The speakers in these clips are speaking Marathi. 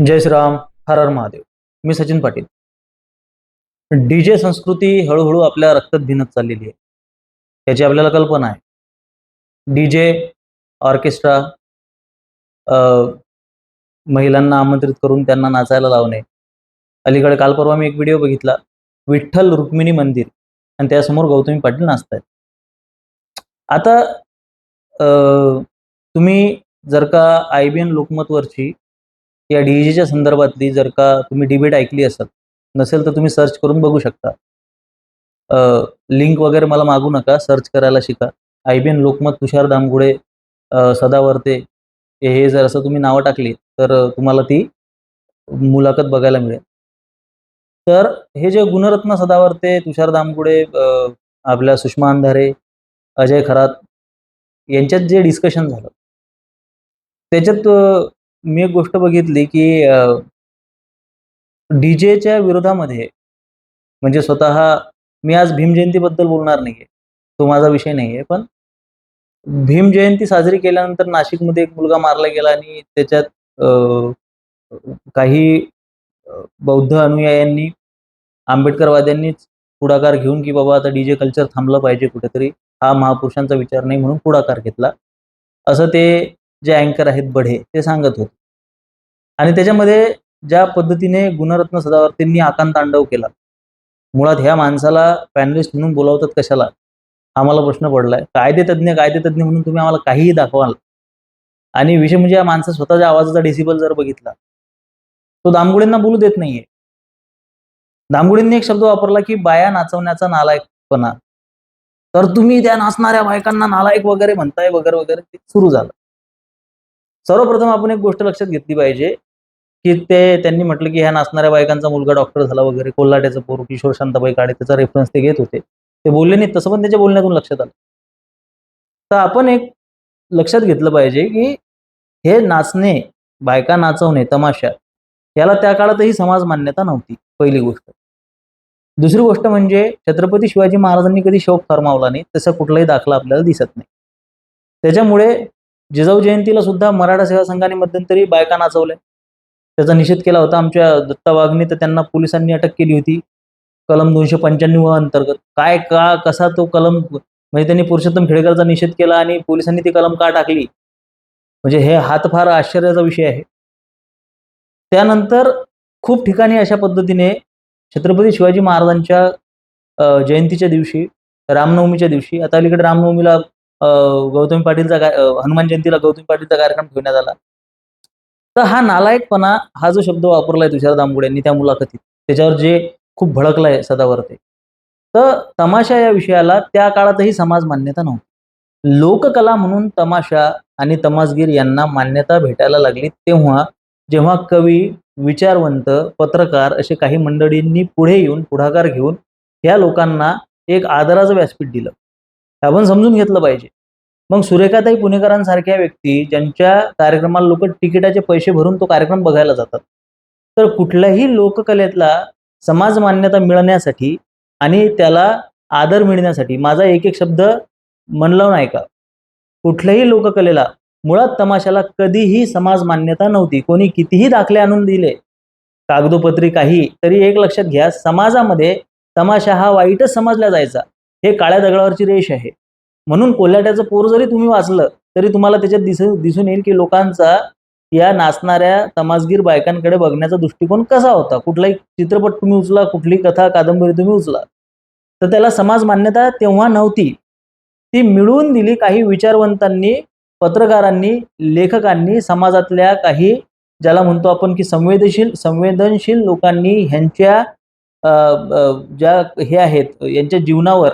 जय श्रीराम हर हर महादेव. मी सचिन पाटील. डीजे संस्कृती हळूहळू आपल्या रक्तात भिनत चाललेली आहे. याची आपल्याला कल्पना आहे. डीजे ऑर्केस्ट्रा महिलांना आमंत्रित करून त्यांना नाचायला लावणे अलीकडे काल परवा मी एक व्हिडिओ बघितला. विठ्ठल रुक्मिणी मंदिर आणि त्यासमोर गौतमी पाटील नाचतायत. आता तुम्ही जर का आय बी एन लोकमतवरची या डीजेच्या संदर्भातली जर का तुम्ही डिबेट ऐकली असेल नसेल तर तुम्ही सर्च करून बघू शकता. लिंक वगैरे मला मागू नका सर्च करायला शिका. I B N Lokmat Tushar Damgude Sadavarte हे जर असं तुम्ही नावं टाकली तर तुम्हाला ती मुलाखत बघायला मिळेल. तर हे जे गुणरत्न सदावर्ते तुषार दामगुडे आपल्या सुषमा अंधारे अजय खरात यांच्यात जे डिस्कशन झालं त्याच्यात मी एक गोष्ट बघितली की डीजेच्या विरोधामध्ये म्हणजे स्वतः मी आज भीम जयंतीबद्दल बोलणार नाहीये. तो माझा विषय नाहीये पण भीम जयंती साजरी केल्यानंतर नाशिकमध्ये एक मुलगा मारला गेला आणि त्याच्यात काही बौद्ध अनुयायांनी आंबेडकरवाद्यांनीच पुढाकार घेऊन की बाबा आता डीजे कल्चर थांबलं पाहिजे कुठेतरी हा महापुरुषांचा विचार नाही म्हणून पुढाकार घेतला. असं ते जे अँकर आहेत बढे ते सांगत होते. आणि त्याच्यामध्ये ज्या पद्धतीने गुणरत्न सदावर्तींनी आकांत तांडव केला. मुळात ह्या माणसाला पॅनलिस्ट म्हणून बोलावतात कशाला? आम्हाला प्रश्न पडलाय. कायदेतज्ञ कायदेतज्ञ म्हणून तुम्ही आम्हाला काहीही दाखवाल. आणि विषय म्हणजे या माणसा स्वतःच्या आवाजाचा डेसिबल जर बघितला तो दामगुडेंना बोलू देत नाहीये. दामगुडेंनी एक शब्द वापरला की बाया नाचवण्याचा नालायकपणा. तर तुम्ही त्या नाचणाऱ्या बायकांना नालायक वगैरे म्हणताय वगैरे वगैरे ते सुरू झालं. सर्वप्रथम आपण एक गोष्ट लक्षात घेतली पाहिजे की ते त्यांनी म्हटलं की ह्या नाचणाऱ्या बायकांचा मुलगा डॉक्टर झाला वगैरे कोल्हाट्याचं पोर किशोर शांताबाई काळे त्याचा रेफरन्स ते घेत होते. ते बोलले नाहीत तसं पण त्याच्या बोलण्यातून लक्षात आलं. तर आपण एक लक्षात घेतलं पाहिजे की हे नाचणे बायका नाचवणे तमाशा याला त्या काळातही समाज मान्यता नव्हती पहिली गोष्ट. दुसरी गोष्ट म्हणजे छत्रपती शिवाजी महाराजांनी कधी शोक फरमावला नाही तसा कुठलाही दाखला आपल्याला दिसत नाही. त्याच्यामुळे जिजाऊ जयंतीला सुद्धा मराठा सेवा संघाने मध्यंतरी बायका नाचवल्या. त्याचा निषेध केला होता आमच्या दत्ता वाघने तर त्यांना पोलिसांनी अटक केली होती. कलम दोनशे पंच्याण्णव अंतर्गत. काय का कसा तो कलम म्हणजे त्यांनी पुरुषोत्तम खेडेकरचा निषेध केला आणि पोलिसांनी ती कलम का टाकली? म्हणजे हे हात फार आश्चर्याचा विषय आहे. त्यानंतर खूप ठिकाणी अशा पद्धतीने छत्रपती शिवाजी महाराजांच्या जयंतीच्या दिवशी रामनवमीच्या दिवशी आता अलीकडे रामनवमीला गौतमी पाटीलचा हनुमान जयंतीला गौतमी पाटीलचा कार्यक्रम ठेवण्यात आला. तर हा नालायकपणा हा जो शब्द वापरलाय तुषार दामगुडे यांनी त्या मुलाखतीत त्याच्यावर जे खूप भडकलाय सदावरते तर तमाशा या विषयाला त्या काळातही समाज मान्यता नव्हती. लोककला म्हणून तमाशा आणि तमासगीर यांना मान्यता भेटायला लागली तेव्हा जेव्हा कवी विचारवंत पत्रकार असे काही मंडळींनी पुढे येऊन पुढाकार घेऊन या लोकांना एक आदराचं व्यासपीठ दिलं. आपण समजून घेतलं पाहिजे. मग सुरेखाताई पुणेकरांसारख्या व्यक्ती ज्यांच्या कार्यक्रमाला लोक तिकिटाचे पैसे भरून तो कार्यक्रम बघायला जातात. तर कुठल्याही लोककलेतला समाज मान्यता मिळण्यासाठी आणि त्याला आदर मिळण्यासाठी माझा एक एक शब्द म्हणला नाही का कुठल्याही लोककलेला मुळात तमाशाला कधीही समाज मान्यता नव्हती. कोणी कितीही दाखले आणून दिले कागदोपत्री काही तरी एक लक्षात घ्या समाजामध्ये तमाशा हा वाईटच समजला जायचा. हे काळ्या दगडावरची रेष आहे. म्हणून कोल्हाट्याचं पोर जरी तुम्ही वाचलं तरी तुम्हाला त्याच्यात दिसून दिसून येईल की लोकांचा या नाचणाऱ्या तमासगीर बायकांकडे बघण्याचा दृष्टिकोन कसा होता? कुठलाही चित्रपट तुम्ही उचला कुठली कथा कादंबरी तुम्ही उचला. तर त्याला समाज मान्यता तेव्हा नव्हती. ती मिळवून दिली काही विचारवंतांनी पत्रकारांनी लेखकांनी समाजातल्या काही ज्याला म्हणतो आपण की संवेदनशील संवेदनशील लोकांनी ह्यांच्या ज्या हे आहेत यांच्या जीवनावर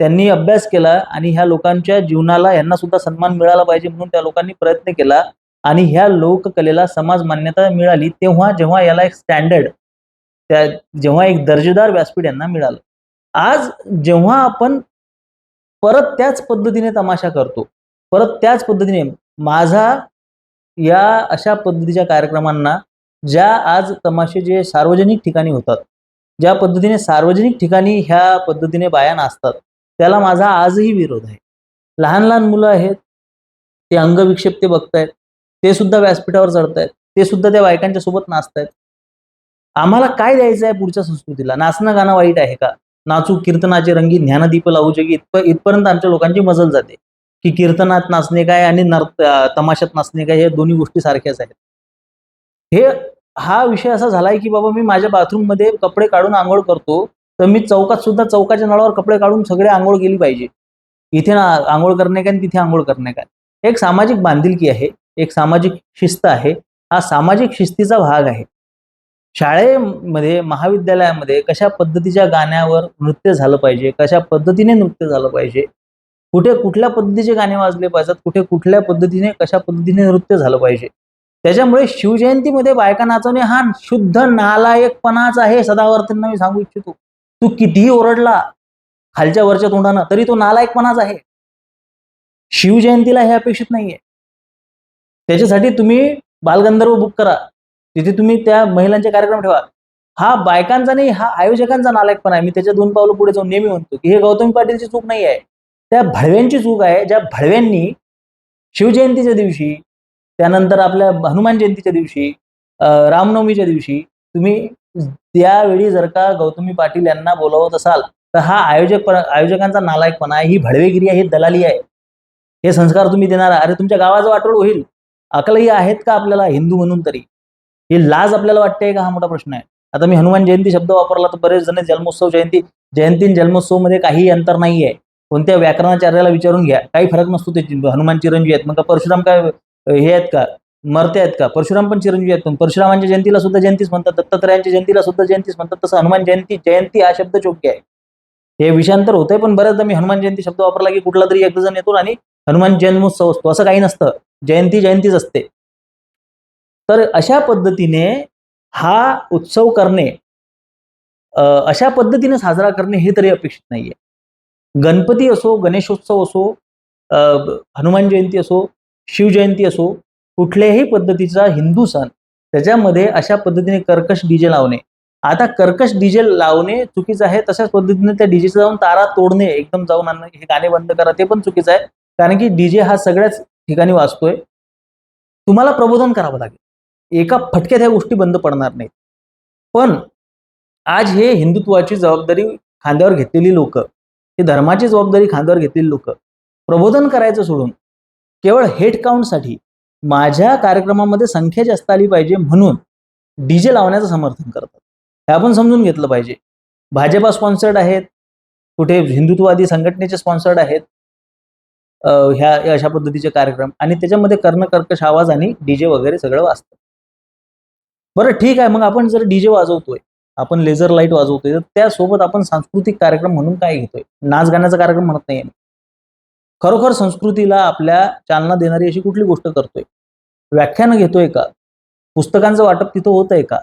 त्यांनी अभ्यास केला आणि ह्या लोकांच्या जीवनाला यांना सुद्धा सन्मान मिळाला पाहिजे म्हणून त्या लोकांनी प्रयत्न केला आणि ह्या लोककलेला समाज मान्यता मिळाली तेव्हा जेव्हा याला एक स्टँडर्ड त्या जेव्हा एक दर्जेदार व्यासपीठ यांना मिळालं. आज जेव्हा आपण परत त्याच पद्धतीने तमाशा करतो परत त्याच पद्धतीने माझा या अशा पद्धतीच्या कार्यक्रमांना ज्या आज तमाशे जे सार्वजनिक ठिकाणी होतात ज्या पद्धतीने सार्वजनिक ठिकाणी ह्या पद्धतीने बाया नाचतात त्याला माझा आजही विरोध आहे. लहान लहान मुलं आहेत ते अंगविक्षेप ते बघतायत ते सुद्धा व्यासपीठावर चढतायत ते सुद्धा त्या बायकांच्या सोबत नाचतायत. आम्हाला काय द्यायचं आहे पुढच्या संस्कृतीला? नाचणं गाणं वाईट आहे का? नाचू कीर्तनाचे रंगी ज्ञानदीप लावू जगी इथप इथपर्यंत आमच्या लोकांची मजल जाते. की कीर्तनात नाचणे काय आणि नर तमाशात नाचणे काय हे दोन्ही गोष्टी सारख्याच आहेत. हे हा विषय असा झालाय की बाबा मी माझ्या बाथरूममध्ये कपडे काढून आंघोळ करतो तर मी चौकात सुद्धा चौकाच्या नळावर कपडे काढून सगळे आंघोळ केली पाहिजे. इथे ना आंघोळ करणे काय आणि तिथे आंघोळ करणे काय? एक सामाजिक बांधिलकी आहे एक सामाजिक शिस्त आहे हा सामाजिक शिस्तीचा भाग आहे. शाळेमध्ये महाविद्यालयामध्ये कशा पद्धतीच्या गाण्यावर नृत्य झालं पाहिजे कशा पद्धतीने नृत्य झालं पाहिजे कुठे कुठल्या पद्धतीचे गाणे वाजले पाहिजेत कुठे कुठल्या पद्धतीने कशा पद्धतीने नृत्य झालं पाहिजे? त्याच्यामुळे शिवजयंतीमध्ये बायका नाचवणे हा शुद्ध नालायकपणाच आहे सदावर्तींना मी सांगू इच्छितो. तू कितीही ओरडला खालच्या वरच्या तोंडानं तरी तो नालायकपणाच आहे. शिवजयंतीला हे अपेक्षित नाहीये. त्याच्यासाठी तुम्ही बालगंधर्व बुक करा. तिथे तुम्ही त्या महिलांचे कार्यक्रम ठेवा. हा बायकांचा नाही हा आयोजकांचा नालायकपणा आहे. मी त्याच्या दोन पावलं पुढे जाऊन नेहमी म्हणतो की हे गौतमी पाटीलची चूक नाही आहे. त्या भळव्यांची चूक आहे ज्या भळव्यांनी शिवजयंतीच्या दिवशी त्यानंतर आपल्या हनुमान जयंतीच्या दिवशी रामनवमीच्या दिवशी तुम्ही त्यावेळी जर का गौतमी पाटील यांना बोलवत असाल तर हा आयोजक आयोजकांचा नालायकपणा आहे. ही भडवेगिरी आहे ही दलाली आहे. हे संस्कार तुम्ही देणार अरे तुमच्या गावाचं वाटोळ होईल. अकलही आहेत का आपल्याला हिंदू म्हणून तरी? ही लाज आपल्याला वाटते का? हा मोठा प्रश्न आहे. आता मी हनुमान जयंती शब्द वापरला तर बरेच जण जन्मोत्सव जयंती जयंती जन्मोत्सवमध्ये काही अंतर नाही आहे. कोणत्या व्याकरणाचार्याला विचारून घ्या. काही फरक नसतो ते हनुमान चिरंजी आहेत. मग परशुराम काय हे आहेत का? मरते आहेत का? परशुराम पण चिरंजीवी आहेत. पण परशुरामांच्या जयंतीला सुद्धा जयंतीच म्हणतात. दत्तात्रयांच्या जयंतीला सुद्धा जयंतीच म्हणतात. तसं हनुमान जयंती जयंती हा शब्द योग्य आहे. हे विषयांतर होतंय पण बऱ्याचदा मी हनुमान जयंती शब्द वापरला की कुठला तरी एक जण येतो आणि हनुमान जन्मोत्सव असतो. असं काही नसतं. जयंती जयंतीच असते. तर अशा पद्धतीने हा उत्सव करणे अशा पद्धतीने साजरा करणे हे तरी अपेक्षित नाहीये. गणपती असो गणेशोत्सव असो अं, हनुमान जयंती असो शिवजयंती असो कुठल्याही पद्धतीचा हिंदू सण त्याच्यामध्ये अशा पद्धतीने कर्कश डीजे लावणे. आता कर्कश डीजे लावणे चुकीचं आहे तशाच पद्धतीने त्या डीजेचं जाऊन तारा तोडणे एकदम जाऊन आणणं हे गाणे बंद करा ते पण चुकीचं आहे. कारण की डीजे हा सगळ्याच ठिकाणी वाचतोय. तुम्हाला प्रबोधन करावं लागेल. एका फटक्यात ह्या गोष्टी बंद पडणार नाहीत. पण आज हे हिंदुत्वाची जबाबदारी खांद्यावर घेतलेली लोक हे धर्माची जबाबदारी खांद्यावर घेतलेली लोक प्रबोधन करायचं सोडून केवळ हेड काउंटसाठी माझ्या कार्यक्रमामध्ये संख्या जास्त आली पाहिजे म्हणून डीजे लावण्याचं समर्थन करतात. हे आपण समजून घेतलं पाहिजे. भाजपा स्पॉन्सर्ड आहेत. कुठे हिंदुत्ववादी संघटनेचे स्पॉन्सर्ड आहेत. ह्या अशा पद्धतीचे कार्यक्रम आणि त्याच्यामध्ये कर्णकर्कश आवाज आणि डीजे वगैरे सगळं वाजतं. बरं ठीक आहे. मग आपण जर डीजे वाजवतोय आपण लेझर लाइट वाजवतोय तर त्यासोबत आपण सांस्कृतिक कार्यक्रम म्हणून काय घेतोय? नाच गाण्याचा कार्यक्रम म्हणत नाही खरोखर संस्कृतीला आपल्या चालना देणारी अशी कुठली गोष्ट करतोय? व्याख्यानं घेतोय का? पुस्तकांचं वाटप तिथं होत आहे का?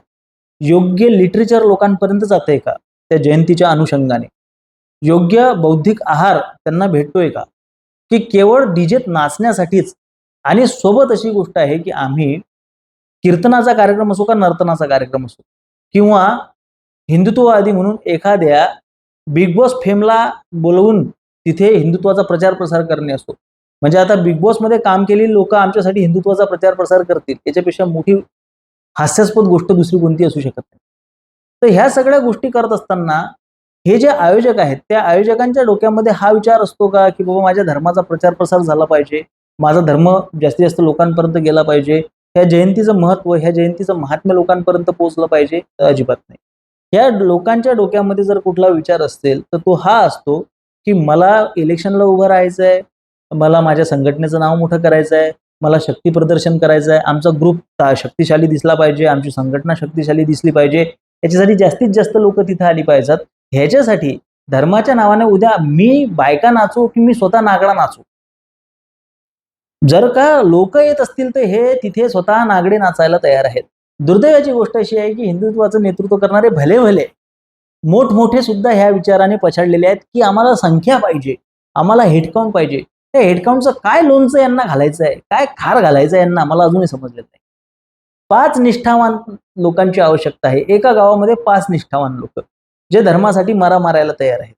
योग्य लिटरेचर लोकांपर्यंत जात आहे का? त्या जयंतीच्या अनुषंगाने. योग्य बौद्धिक आहार त्यांना भेटतोय का? की केवळ डीजेत नाचण्यासाठीच? आणि सोबत अशी गोष्ट आहे की आम्ही कीर्तनाचा कार्यक्रम असो का नर्तनाचा कार्यक्रम असो? किंवा हिंदुत्ववादी म्हणून एखाद्या बिग बॉस फेमला बोलवून तिथे हिंदुत्वाचा प्रचार प्रसार करणे असतो म्हणजे आता बिग बॉसमध्ये काम केलेली लोक आमच्यासाठी हिंदुत्वाचा प्रचार प्रसार करतील. याच्यापेक्षा मोठी हास्यास्पद गोष्ट दुसरी कोणती असू शकत नाही. तर ह्या सगळ्या गोष्टी करत असताना हे जे आयोजक आहेत त्या आयोजकांच्या डोक्यामध्ये हा विचार असतो का की बाबा माझ्या धर्माचा प्रचार प्रसार झाला पाहिजे माझा धर्म जास्तीत जास्त लोकांपर्यंत गेला पाहिजे ह्या जयंतीचं महत्त्व ह्या जयंतीचं महात्म्य लोकांपर्यंत पोहोचलं पाहिजे अजिबात नाही. या लोकांच्या डोक्यामध्ये जर कुठला विचार असेल तर तो हा असतो की मला इलेक्शनला उभं राहायचं आहे मला माझ्या संघटनेचं नाव मोठं करायचं आहे मला शक्ती प्रदर्शन करायचं आहे आमचा ग्रुप शक्तिशाली दिसला पाहिजे आमची संघटना शक्तिशाली दिसली पाहिजे याच्यासाठी जास्तीत जास्त लोक तिथे आली पाहिजेत. ह्याच्यासाठी धर्माच्या नावाने उद्या मी बायका नाचू की मी स्वतः नागडा नाचू? जर का लोक येत असतील तर हे तिथे स्वतः नागडे नाचायला तयार आहेत. दुर्दैवाची गोष्ट अशी आहे की हिंदुत्वाचं नेतृत्व करणारे भले भले मोठमोठे सुद्धा ह्या विचाराने पछाडलेले आहेत की आम्हाला संख्या पाहिजे आम्हाला हेडकाउंट पाहिजे. त्या हेडकाउंटचं काय लोणचं यांना घालायचं आहे काय खार घालायचं यांना मला अजूनही समजलेलं नाही. पाच निष्ठावान लोकांची आवश्यकता आहे. एका गावामध्ये पाच निष्ठावान लोक जे धर्मासाठी मारा मारायला तयार आहेत.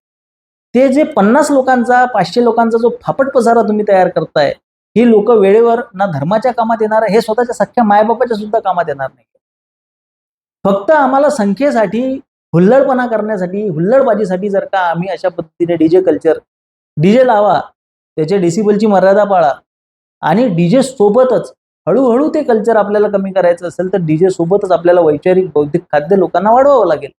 ते जे पन्नास लोकांचा पाचशे लोकांचा जो फापट पसारा तुम्ही तयार करताय ही लोक वेळेवर ना धर्माच्या कामात येणार आहे, हे स्वतःच्या सख्या मायबापाच्या सुद्धा कामात येणार नाही. फक्त आम्हाला संख्येसाठी हुल्लडपणा करण्यासाठी हुल्लडबाजीसाठी जर का आम्ही अशा पद्धतीने डीजे कल्चर डीजे लावा त्याच्या डेसिबलची मर्यादा पाळा आणि डीजे सोबतच हळूहळू ते कल्चर आपल्याला कमी करायचं असेल तर डीजे सोबतच आपल्याला वैचारिक बौद्धिक खाद्य लोकांना वाढवावं लागेल.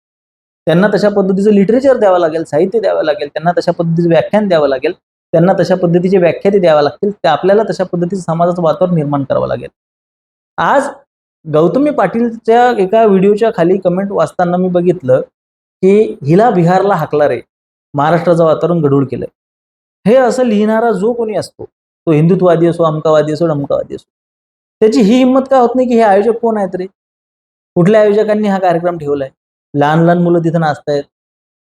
त्यांना तशा पद्धतीचं लिटरेचर द्यावं लागेल साहित्य द्यावं लागेल त्यांना तशा पद्धतीचं व्याख्यान द्यावं लागेल त्यांना तशा पद्धतीचे व्याख्याते द्यावं लागतील ते आपल्याला तशा पद्धतीचं समाजाचं वातावरण निर्माण करावं लागेल. आज गौतमी पाटीलच्या एका व्हिडिओच्या खाली कमेंट वाचताना मी बघितलं की हिला बिहारला हाकला रे. महाराष्ट्राचं वातावरण गढूळ केलंय. हे असं लिहिणारा जो कोणी असतो तो हिंदुत्ववादी असो अमकावादी असो डमकावादी असो त्याची ही हिंमत का होत नाही की हे आयोजक कोण आहेत रे? कुठल्या आयोजकांनी हा कार्यक्रम ठेवलाय? लहान लहान मुलं तिथं नाचतायत.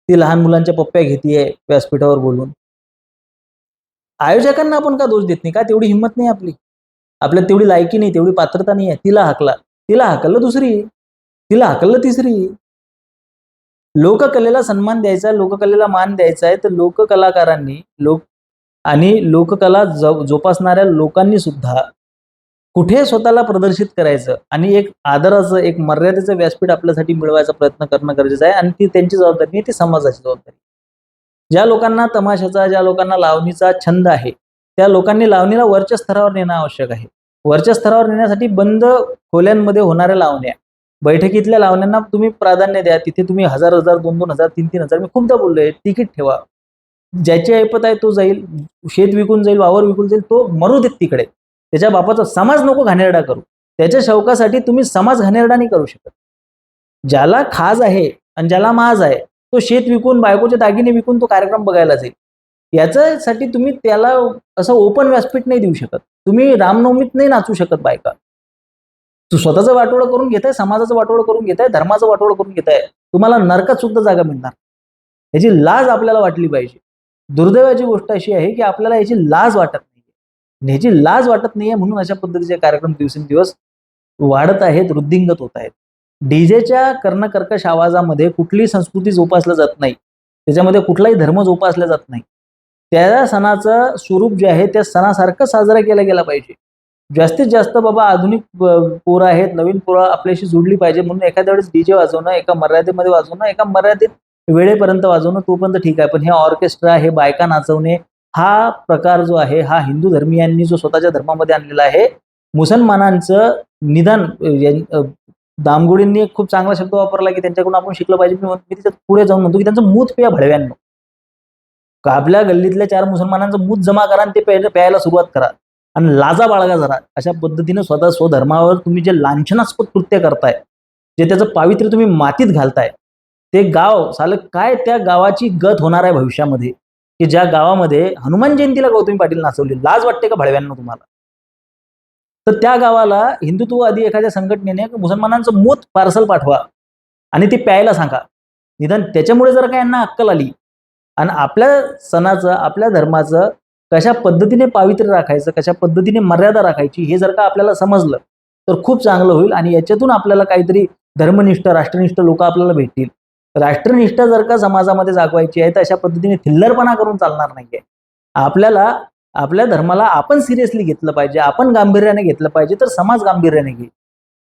ती लहान मुलांच्या पप्प्या घेतीये व्यासपीठावर बोलून. आयोजकांना आपण का दोष देत नाही? का तेवढी हिंमत नाही आपली? आपल्यात तेवढी लायकी नाही तेवढी पात्रता नाही आहे. तिला हाकला. तिला हकललं दुसरी तिला हकललं तिसरी. लोककलेला सन्मान द्यायचा लोककलेला मान द्यायचा आहे तर लोककलाकारांनी लोक आणि लोककला जोपासणाऱ्या लोकांनी सुद्धा कुठे स्वतःला प्रदर्शित करायचं आणि एक आदराचं एक मर्यादेचं व्यासपीठ आपल्यासाठी मिळवायचा प्रयत्न करणं गरजेचं आहे आणि ती त्यांची जबाबदारी नाही ती समाजाची जबाबदारी. ज्या लोकांना तमाशाचा ज्या लोकांना लावणीचा छंद आहे त्या लोकांनी लावणीला वरच्या स्तरावर नेणं आवश्यक आहे. वरच्या स्तरावर नेण्यासाठी बंद खोल्यांमध्ये होणाऱ्या लावण्या. बैठकीतल्या लावण्यांना तुम्ही प्राधान्य द्या. तिथे तुम्ही हजार हजार दोन दोन हजार तीन तीन हजार मी खूपदा बोललोय तिकीट ठेवा. ज्याची ऐपत आहे तो जाईल शेत विकून जाईल वावर विकून जाईल तो मरू देत तिकडे. त्याच्या बापाचा समाज नको घाणेरडा करू. त्याच्या शौकासाठी तुम्ही समाज घाणेरडा नाही करू शकत. ज्याला खाज आहे आणि ज्याला माज आहे तो शेत विकून बायकोचे दागिने विकून तो कार्यक्रम बघायला जाईल. याच्यासाठी तुम्ही त्याला असं ओपन व्यासपीठ नाही देऊ शकत. तुम्ही रामनवमीत नाही नाचू शकत बायका. तू स्वतःचं वाटोळं करून घेताय समाजाचं वाटोळं करून घेताय धर्माचं वाटोळं करून घेताय. तुम्हाला नरकात सुद्धा जागा मिळणार याची लाज आपल्याला वाटली पाहिजे. दुर्दैवाची गोष्ट अशी आहे की आपल्याला याची लाज वाटत नाही ह्याची लाज वाटत नाहीये म्हणून अशा पद्धतीचे कार्यक्रम दिवसेंदिवस वाढत आहेत वृद्धिंगत होत आहेत. डीजेच्या कर्णकर्कश आवाजामध्ये कुठलीही संस्कृती जोपासल्या जात नाही. त्याच्यामध्ये कुठलाही धर्म जोपासला जात नाही. त्या सणाचं स्वरूप जे आहे त्या सणासारखं साजरा केला गेला पाहिजे. जास्तीत जास्त बाबा आधुनिक पोरं आहेत नवीन पोरं आपल्याशी जोडली पाहिजे म्हणून एखाद्या वेळेस डीजे वाजवणं एका मर्यादेमध्ये वाजवणं एका मर्यादित वेळेपर्यंत वाजवणं तोपर्यंत ठीक आहे. पण हे ऑर्केस्ट्रा हे बायका नाचवणे हा प्रकार जो आहे हा हिंदू धर्मियांनी जो स्वतःच्या धर्मामध्ये आणलेला आहे मुसलमानांचं निदान दामगुडींनी एक खूप चांगला शब्द वापरला की त्यांच्याकडून आपण शिकलं पाहिजे. मी तिच्यात पुढे जाऊन म्हणतो की त्यांचं मूत पिया भडव्यांना. आपल्या गल्लीतल्या चार मुसलमानांचं मूत जमा करा आणि ते प्यायला प्यायला सुरुवात करा. आणि लाजा बाळगा जरा. अशा पद्धतीनं स्वतः स्वधर्मावर तुम्ही जे लांछनास्पद कृत्य करताय जे त्याचं पावित्र्य तुम्ही मातीत घालताय ते गाव साल काय त्या गावाची गत होणार आहे भविष्यामध्ये? की ज्या गावामध्ये हनुमान जयंतीला गौतमी पाटील नाचवली लाज वाटते का भळव्यांना तुम्हाला? तर त्या गावाला हिंदुत्ववादी एखाद्या संघटनेने मुसलमानांचं मूत पार्सल पाठवा आणि ते प्यायला सांगा. निदान त्याच्यामुळे जर का यांना अक्कल आली? आणि आपल्या सणाचं आपल्या धर्माचं कशा पद्धतीने पावित्र्य राखायचं कशा पद्धतीने मर्यादा राखायची हे जर का आपल्याला समजलं तर खूप चांगलं होईल आणि याच्यातून आपल्याला काहीतरी धर्मनिष्ठ राष्ट्रनिष्ठ लोक आपल्याला भेटतील. राष्ट्रनिष्ठ जर का समाजामध्ये जागवायची आहे तर अशा पद्धतीने थिल्लरपणा करून चालणार नाहीये. आपल्याला आपल्या धर्माला आपण सिरियसली घेतलं पाहिजे आपण गांभीर्याने घेतलं पाहिजे तर समाज गांभीर्याने घेईल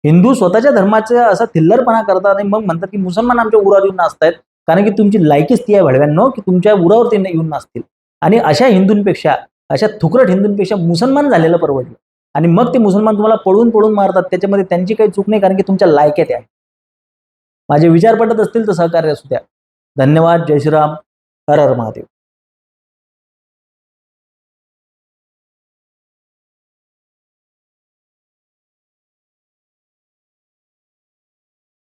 हिंदू स्वतःच्या धर्माचा असा थिल्लरपणा करतात आणि मग म्हणतात की मुसलमान आमच्या उरावर येऊन नाचतायत. कारण की तुमची लायकीच ती आहे भडव्यांनो की तुमच्या उरावर ते येऊन नसतील आणि अशा हिंदूंपेक्षा अशा थुकरट हिंदूंपेक्षा मुसलमान झालेलं परवडलं. आणि मग ते मुसलमान तुम्हाला पळून पळून मारतात. त्याच्यामध्ये त्यांची काही चूक नाही कारण की तुमच्या लायक्यात आहे माझे विचार पटत असतील तर सहकार्य असू द्या. धन्यवाद. जय श्रीराम. हर हर महादेव.